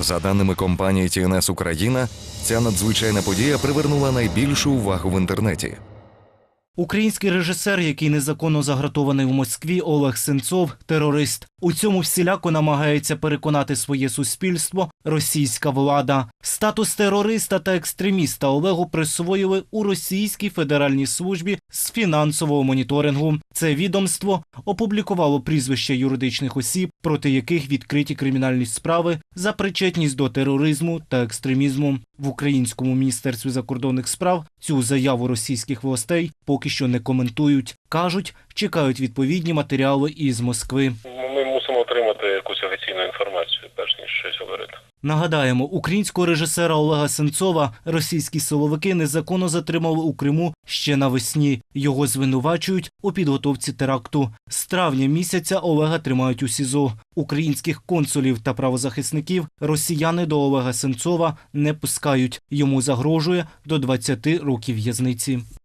За даними компанії TNS Україна, ця надзвичайна подія привернула найбільшу увагу в інтернеті. Український режисер, який незаконно загратований в Москві, Олег Сенцов, терорист. У цьому всіляко намагається переконати своє суспільство російська влада. Статус терориста та екстреміста Олегу присвоїли у Російській Федеральній службі з фінансового моніторингу. Це відомство опублікувало прізвища юридичних осіб, проти яких відкриті кримінальні справи за причетність до тероризму та екстремізму. В українському міністерстві закордонних справ цю заяву російських властей поки що не коментують. кажуть, чекають відповідні матеріали із Москви. Якусь офіційну інформацію, перш ніж щось говорити. Нагадаємо, українського режисера Олега Сенцова російські силовики незаконно затримали у Криму ще навесні. Його звинувачують у підготовці теракту. З травня місяця Олега тримають у СІЗО. Українських консулів та правозахисників росіяни до Олега Сенцова не пускають. Йому загрожує до 20 років в'язниці.